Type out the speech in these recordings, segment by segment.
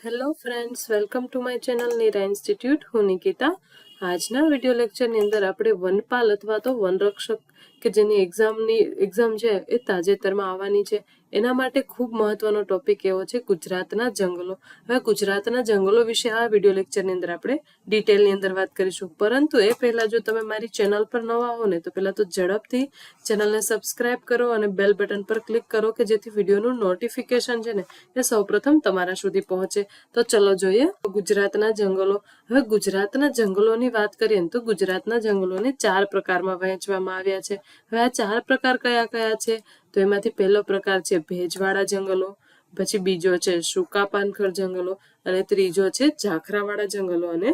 Hello friends welcome to my channel Neera institute હું નિકિતા આજના video લેક્ચરની અંદર આપણે વનપાલ અથવા તો વનરક્ષક કે જેની એક્ઝામની એક્ઝામ છે એ તાજેતરમાં આવવાની છે એના માટે ખૂબ મહત્વનો ટોપિક એવો છે ગુજરાતના જંગલો. હવે ગુજરાતના જંગલો વિશે આ વીડિયો લેક્ચરની અંદર આપણે ડિટેલની અંદર વાત કરીશું. પરંતુ એ પહેલાં જો તમે મારી ચેનલ પર નવા હો ને, તો પહેલાં તો ઝડપથી ચેનલને સબસ્ક્રાઇબ કરો અને બેલ બટન પર ક્લિક કરો કે જેથી વિડીયોનું નોટિફિકેશન છે ને, એ સૌપ્રથમ તમારા સુધી પહોંચે. તો ચલો જોઈએ ગુજરાતના જંગલો. હવે ગુજરાતના જંગલોની વાત કરીએ તો ગુજરાતના જંગલોને ચાર પ્રકારમાં વહેંચવામાં આવ્યા છે. હવે આ ચાર પ્રકાર કયા કયા છે? તો એમાંથી પહેલો પ્રકાર છે ભેજવાળા જંગલો, પછી બીજો છે સૂકા પાનખર જંગલો અને ત્રીજો છે ઝાખરાવાળા જંગલો અને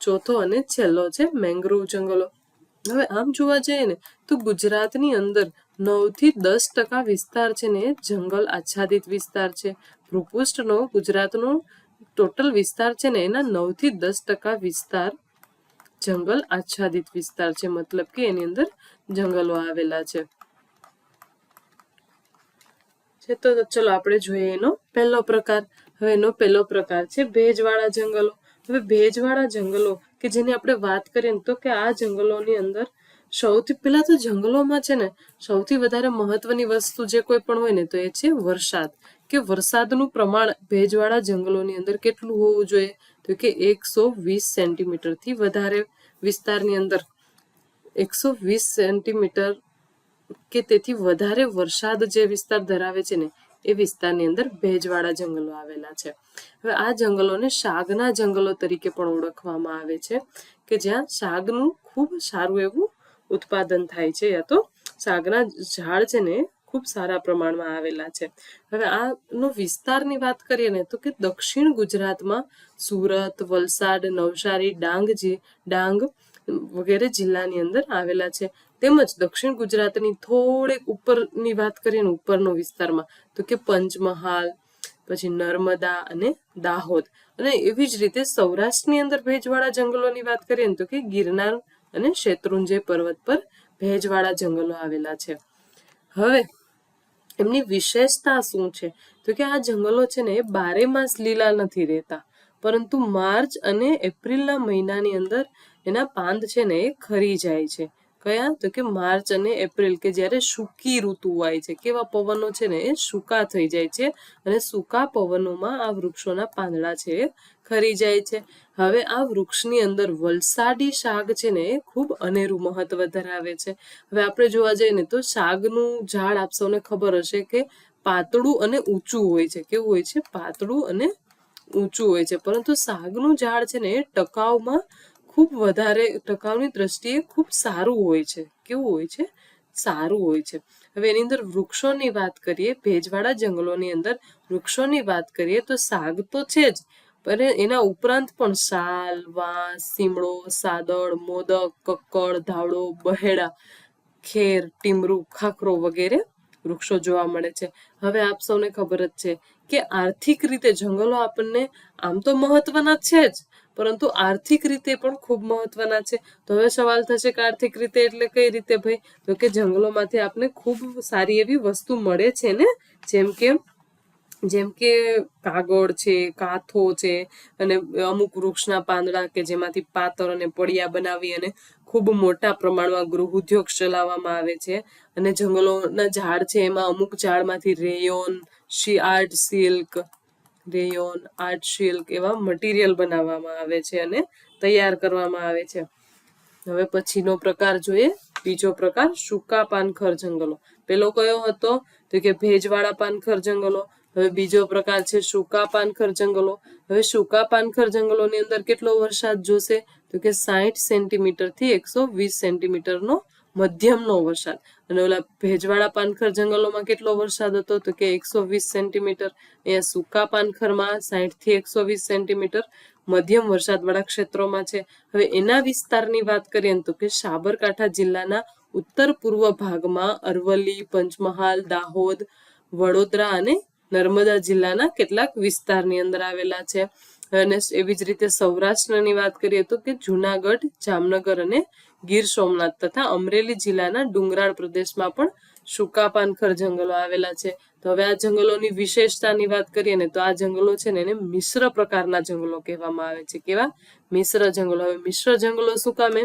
ચોથો અને છેલ્લો છે મેંગ્રોવ જંગલો. હવે આમ જોવા જઈએ ને, તો ગુજરાતની અંદર નવથી દસ ટકા વિસ્તાર છે ને જંગલ આચ્છાદિત વિસ્તાર છે. ભૂપૃષ્ઠનો ગુજરાતનો ટોટલ વિસ્તાર છે ને એના નવથી દસ ટકા વિસ્તાર જંગલ આચ્છાદિત વિસ્તાર છે. મતલબ કે એની અંદર જંગલો આવેલા છે. છે તો ચલો આપણે જોઈએ એનો પહેલો પ્રકાર. હવે એનો પહેલો પ્રકાર છે ભેજવાળા જંગલો. હવે ભેજવાળા જંગલો કે જેની આપણે વાત કરીએ ને તો કે આ જંગલોની અંદર સૌથી પહેલા તો જંગલોમાં છે ને સૌથી વધારે મહત્વની વસ્તુ જે કોઈ પણ હોય ને તો એ છે વરસાદ. કે વરસાદનું પ્રમાણ ભેજવાળા જંગલોની અંદર કેટલું હોવું જોઈએ? તો કે એકસો વીસ સેન્ટીમીટરથી વધારે વિસ્તારની અંદર. એકસો વીસ સેન્ટીમીટર કે તેથી વધારે વરસાદ જે વિસ્તાર ધરાવે છે ને, એ વિસ્તારની અંદર ભેજવાળા જંગલો આવેલા છે. હવે આ જંગલોને શાગના જંગલો તરીકે પણ ઓળખવામાં આવે છે, કે જ્યાં શાગનું ખૂબ સારું એવું ઉત્પાદન થાય છે, યા તો શાગના ઝાડ છે ને, ખૂબ સારા પ્રમાણમાં આવેલા છે. હવે આનો વિસ્તારની વાત કરીએ ને, તો કે દક્ષિણ ગુજરાતમાં સુરત, વલસાડ, નવસારી, ડાંગ જે, ડાંગ વગેરે જિલ્લાની અંદર આવેલા છે. તેમજ દક્ષિણ ગુજરાતની થોડેક ઉપરની વાત કરીએ ને ઉપરનો વિસ્તારમાં, તો કે પંચમહાલ, પછી નર્મદા અને દાહોદ. અને એવી જ રીતે સૌરાષ્ટ્રની અંદર ભેજવાળા જંગલોની વાત કરીએ ને તો કે ગિરનાર અને શેત્રુંજય પર્વત પર ભેજવાળા જંગલો આવેલા છે. હવે એમની વિશેષતા શું છે? તો કે આ જંગલો છે ને એ બારે માસ લીલા નથી રહેતા. પરંતુ માર્ચ અને એપ્રિલના મહિનાની અંદર એના પાંદ છે ને એ ખરી જાય છે. કયા? તો કે માર્ચ અને એપ્રિલ કે જ્યારે સૂકી ઋતુ હોય છે. કેવા પવનો છે ને એ સૂકા થઈ જાય છે અને સૂકા પવનોમાં આ વૃક્ષોના પાંદડા છે ખરી જાય છે. હવે આ વૃક્ષની અંદર વલસાડી શાક છે ને એ ખૂબ અનેરું મહત્વ ધરાવે છે. હવે આપણે જોવા જઈએ ને તો શાકનું ઝાડ આપ સૌને ખબર હશે કે પાતળું અને ઊંચું હોય છે. કેવું હોય છે? પાતળું અને ઊંચું હોય છે. પરંતુ શાગનું ઝાડ છે ને એ ટકાઉમાં ખૂબ વધારે ટકાઉની દ્રષ્ટિએ ખૂબ સારું હોય છે. કેવું હોય છે? સારું હોય છે. હવે એની અંદર વૃક્ષોની વાત કરીએ, ભેજવાળા જંગલોની અંદર વૃક્ષોની વાત કરીએ તો સાગ તો છે જ, પણ એના ઉપરાંત પણ સાલ, વાંસ, સીમડો, સાદળ, મોદક, કક્કડ, ધાવડો, બહેડા, ખેર, ટીમરું, ખાખરો વગેરે વૃક્ષો જોવા મળે છે. હવે આપ સૌને ખબર જ છે કે આર્થિક રીતે જંગલો આપણને આમ તો મહત્વના છે જ પરંતુ આર્થિક રીતે પણ ખૂબ મહત્વના છે. તો હવે સવાલ થશે કે આર્થિક રીતે એટલે કઈ રીતે ભાઈ? તો કે જંગલોમાંથી આપને ખૂબ સારી એવી વસ્તુ મળે છે ને? જેમ કે જેમ કે કાગળ છે, કાથો છે, અને અમુક વૃક્ષના પાંદડા કે જેમાંથી પાતર અને પડિયા બનાવી અને ખૂબ મોટા પ્રમાણમાં ગૃહ ઉદ્યોગ ચલાવવામાં આવે છે. અને જંગલોના ઝાડ છે, એમાં અમુક ઝાડમાંથી રેયોન, શી, art, silk rayon art silk એવા મટીરિયલ બનાવવામાં આવે છે અને તૈયાર કરવામાં આવે છે. હવે પછીનો પ્રકાર જોઈએ. બીજો પ્રકાર સૂકા પાનખર જંગલો. પેલો કયો હતો? તો કે ભેજવાળા પાનખર જંગલો. હવે બીજો પ્રકાર છે સૂકા પાનખર જંગલો. હવે સૂકા પાનખર જંગલોની અંદર કેટલો વરસાદ જોશે? તો કે સાહીઠ સેન્ટીમીટરથી એકસો વીસ સેન્ટીમીટરનો મધ્યમનો વરસાદ. અને ઓલા ભેજવાળા પાનખર જંગલોમાં કેટલો વરસાદ હતો તો કે એકસો વીસ સેન્ટીમીટર. અહીંયા સૂકા પાનખરમાં સાહીઠથી એકસો વીસ સેન્ટીમીટર મધ્યમ વરસાદવાળા ક્ષેત્રોમાં છે. હવે એના વિસ્તારની વાત કરીએ તો કે સાબરકાંઠા જિલ્લાના ઉત્તર પૂર્વ ભાગમાં અરવલ્લી, પંચમહાલ, દાહોદ, વડોદરા અને નર્મદા જિલ્લાના કેટલાક વિસ્તારની અંદર આવેલા છે. અને એવી જ રીતે સૌરાષ્ટ્રની વાત કરીએ તો કે જુનાગઢ, જામનગર અને ગીર સોમનાથ તથા અમરેલી જિલ્લાના ડુંગરાળ પ્રદેશમાં પણ સૂકા પાનખર જંગલો આવેલા છે. તો હવે આ જંગલોની વિશેષતાની વાત કરીએ ને, તો આ જંગલો છે ને એને મિશ્ર પ્રકારના જંગલો કહેવામાં આવે છે. કેવા? મિશ્ર જંગલો. હવે મિશ્ર જંગલો શું કામે?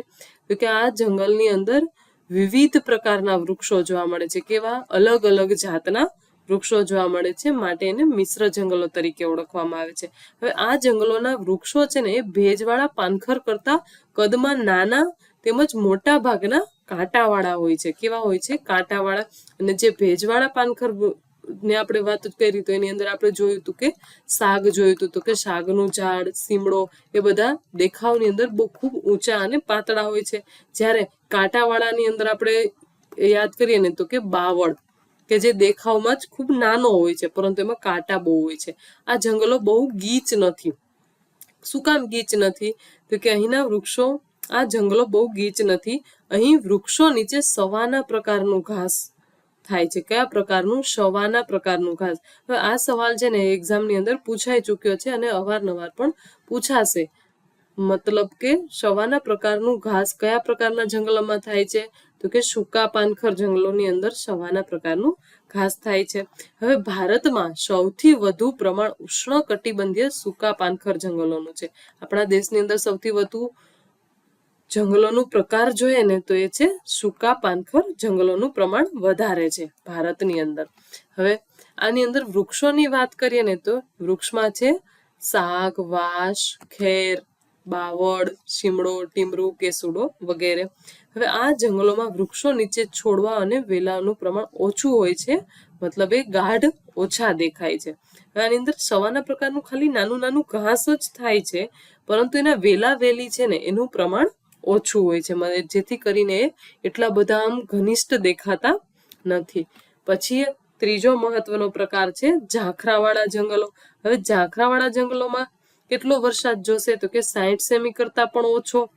તો કે આ જંગલની અંદર વિવિધ પ્રકારના વૃક્ષો જોવા મળે છે. કેવા? અલગ અલગ જાતના વૃક્ષો જોવા મળે છે, માટે એને મિશ્ર જંગલો તરીકે ઓળખવામાં આવે છે. હવે આ જંગલોના વૃક્ષો છે ને, એ ભેજવાળા પાનખર કરતા કદમાં નાના તેમજ મોટા ભાગના કાંટાવાળા હોય છે. કેવા હોય છે? કાંટાવાળા અને જે ભેજવાળા પાનખર ને આપણે વાત કરી તો એની અંદર આપણે જોયું હતું કે શાક જોયું હતું તો કે શાકનું ઝાડ, સીમડો એ બધા દેખાવની અંદર બહુ ખૂબ ઊંચા અને પાતળા હોય છે. જ્યારે કાંટાવાળાની અંદર આપણે યાદ કરીએ ને તો કે બાવળ કે જે દેખાવમાં જ ખૂબ નાનો હોય છે, પરંતુ એમાં કાંટા બહુ હોય છે. આ જંગલો બહુ ગીચ નથી. શું કામ ગીચ નથી? તો કે અહીંના વૃક્ષો આ જંગલો બહુ ગીચ નથી. અહીં વૃક્ષો નીચે સવાના પ્રકારનું ઘાસ થાય છે. કયા પ્રકારનું? સવાના પ્રકારનું ઘાસ. હવે આ સવાલ છે ને એક્ઝામની અંદર પૂછાઈ ચૂક્યો છે અને અવારનવાર પણ પૂછાશે. મતલબ કે સવાના પ્રકારનું ઘાસ કયા પ્રકારના જંગલોમાં થાય છે? તો કે સૂકા પાનખર જંગલોની અંદર સવાના પ્રકારનું ઘાસ થાય છે. હવે ભારતમાં સૌથી વધુ પ્રમાણ ઉષ્ણકટિબંધીય સૂકા પાનખર જંગલોનું છે. આપણા દેશની અંદર સૌથી વધુ જંગલોનું પ્રકાર જોઈએ ને તો એ છે સૂકા પાનખર, જંગલોનું પ્રમાણ વધારે છે ભારતની અંદર. હવે આની અંદર વૃક્ષોની વાત કરીએ ને તો વૃક્ષમાં છે શાક, વાસ, ખેર, બાવળ શીમડો ટીમરું, કેસુડો વગેરે. હવે આ જંગલોમાં વૃક્ષો નીચે છોડવા અને વેલાનું પ્રમાણ ઓછું હોય છે, મતલબ એ ગાઢ ઓછા દેખાય છે. આની અંદર સવાના પ્રકારનું ખાલી નાનું નાનું ઘાસ જ થાય છે, પરંતુ એના વેલા વેલી છે ને એનું પ્રમાણ ઓછું હોય છે. મને- જેથી કરીને એટલા બધા આમ ઘનિષ્ઠ દેખાતા નથી. પછી ત્રીજો મહત્વનો પ્રકાર છે ઝાંખરાવાળા જંગલો. હવે ઝાંખરાવાળા જંગલોમાં કેટલો વરસાદ જોશે તો કે સાઠ સેમી કરતા પણ ઓછો.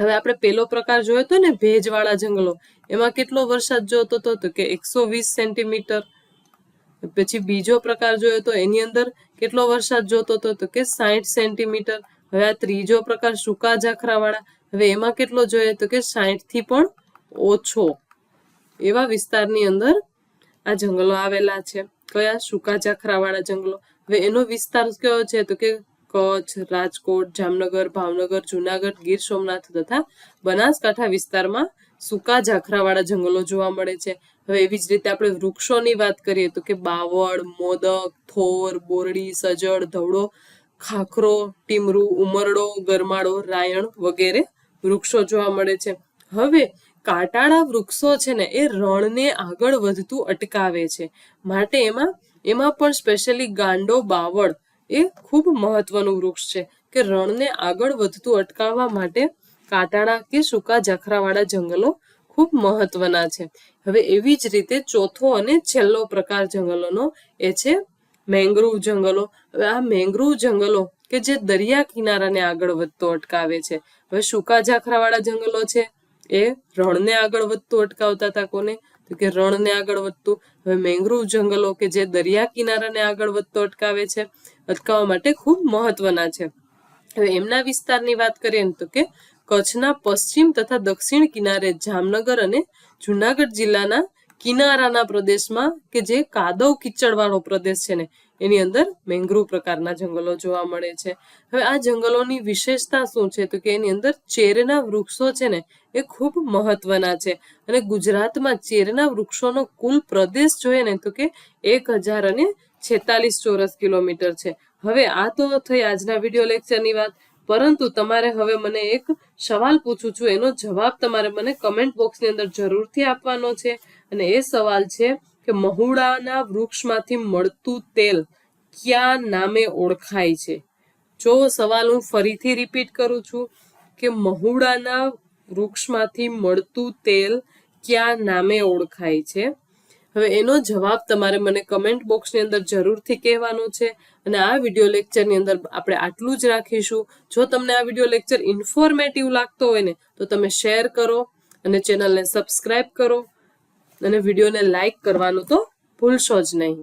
હવે આપણે પેલો પ્રકાર જોયો હતો ને ભેજવાળા જંગલો. એમાં કેટલો વરસાદ જોતો હતો તો કે એકસો વીસ સેન્ટીમીટર. પછી બીજો પ્રકાર જોયો તો એની અંદર કેટલો વરસાદ જોતો હતો તો કે સાઠ સેન્ટીમીટર. હવે આ ત્રીજો પ્રકાર સૂકા ઝાખરાવાળા. હવે એમાં કેટલો જોઈએ તો કે સાઠથી પણ ઓછો એવા વિસ્તારની અંદર આ જંગલો આવેલા છે. કયા? સૂકા ઝાખરાવાળા જંગલો. હવે એનો વિસ્તાર કયો છે તો કે કચ્છ, રાજકોટ, જામનગર, ભાવનગર, જુનાગઢ, ગીર સોમનાથ તથા બનાસકાંઠા વિસ્તારમાં સૂકા ઝાખરાવાળા જંગલો જોવા મળે છે. હવે એવી જ રીતે આપણે વૃક્ષોની વાત કરીએ તો કે બાવળ, મોદક, થોર, બોરડી સજળ ધવડો, ખાખરો, ટીમરું, ઉમરડો ગરમાળો રાયણ વગેરે વૃક્ષો જોવા મળે છે. હવે કાંટાળા વૃક્ષો છે ને, એ રણને આગળ વધતું અટકાવે છે. માટે એમાં એમાં પણ સ્પેશિયલી ગાંડો બાવળ એ ખૂબ મહત્વનું વૃક્ષ છે કે રણને આગળ વધતું અટકાવવા માટે કાંટાળા કે સૂકા ઝાખરાવાળા જંગલો ખૂબ મહત્વના છે. હવે એવી જ રીતે ચોથો અને છેલ્લો પ્રકાર જંગલોનો એ છે મેંગ્રુવ જંગલો. હવે આ મેંગ્રુવ જંગલો કે જે દરિયા કિનારાને આગળ વધતો અટકાવે છે. હવે સૂકા ઝાખરાવાળા જંગલો છે, એ રણને આગળ વધતું અટકાવતા હતા કોને? તો કે રણને આગળ વધતું. હવે મેંગ્રુવ જંગલો કે જે દરિયા કિનારાને આગળ વધતો અટકાવે છે, અટકાવવા માટે ખૂબ મહત્વના છે. હવે એમના વિસ્તારની વાત કરીએ ને તો કે કચ્છના પશ્ચિમ તથા દક્ષિણ કિનારે જામનગર અને જુનાગઢ જિલ્લાના કિનારાના પ્રદેશમાં કે જે કાદવ કિચડવાળો પ્રદેશ છે ને એની અંદર મેંગ્રુવ પ્રકારના જંગલો જોવા મળે છે. હવે આ જંગલોની વિશેષતા શું છે? તો કે એની અંદર ચેરના વૃક્ષો છે ને, એ ખૂબ મહત્વના છે. અને ગુજરાતમાં ચેરના વૃક્ષોનો કુલ પ્રદેશ જોઈએ ને, તો કે એક હજાર અને છેતાલીસ ચોરસ કિલોમીટર છે. હવે આ તો થઈ આજના વીડિયો લેક્ચરની વાત. પરંતુ તમારે હવે મને એક સવાલ પૂછું છું. એનો જવાબ તમારે મને કમેન્ટ બોક્સની અંદર જરૂરથી આપવાનો છે. અને એ સવાલ છે કે મહુડાના વૃક્ષમાંથી મળતું તેલ કયા નામે ઓળખાય છે? જો સવાલ હું ફરીથી રિપીટ કરું છું કે મહુડાના વૃક્ષમાંથી મળતું તેલ કયા નામે ઓળખાય છે? હવે એનો જવાબ તમારે મને કમેન્ટ બોક્સની અંદર જરૂરથી કહેવાનો છે અને આ વીડિયો લેક્ચરની અંદર આપણે આટલું જ રાખીશું. જો તમને આ વીડિયો લેક્ચર ઇન્ફોર્મેટિવ લાગતો હોય ને, તો તમે શેર કરો અને ચેનલને સબસ્ક્રાઇબ કરો. અને વિડીયોને લાઈક કરવાનું તો ભૂલશો જ નહીં.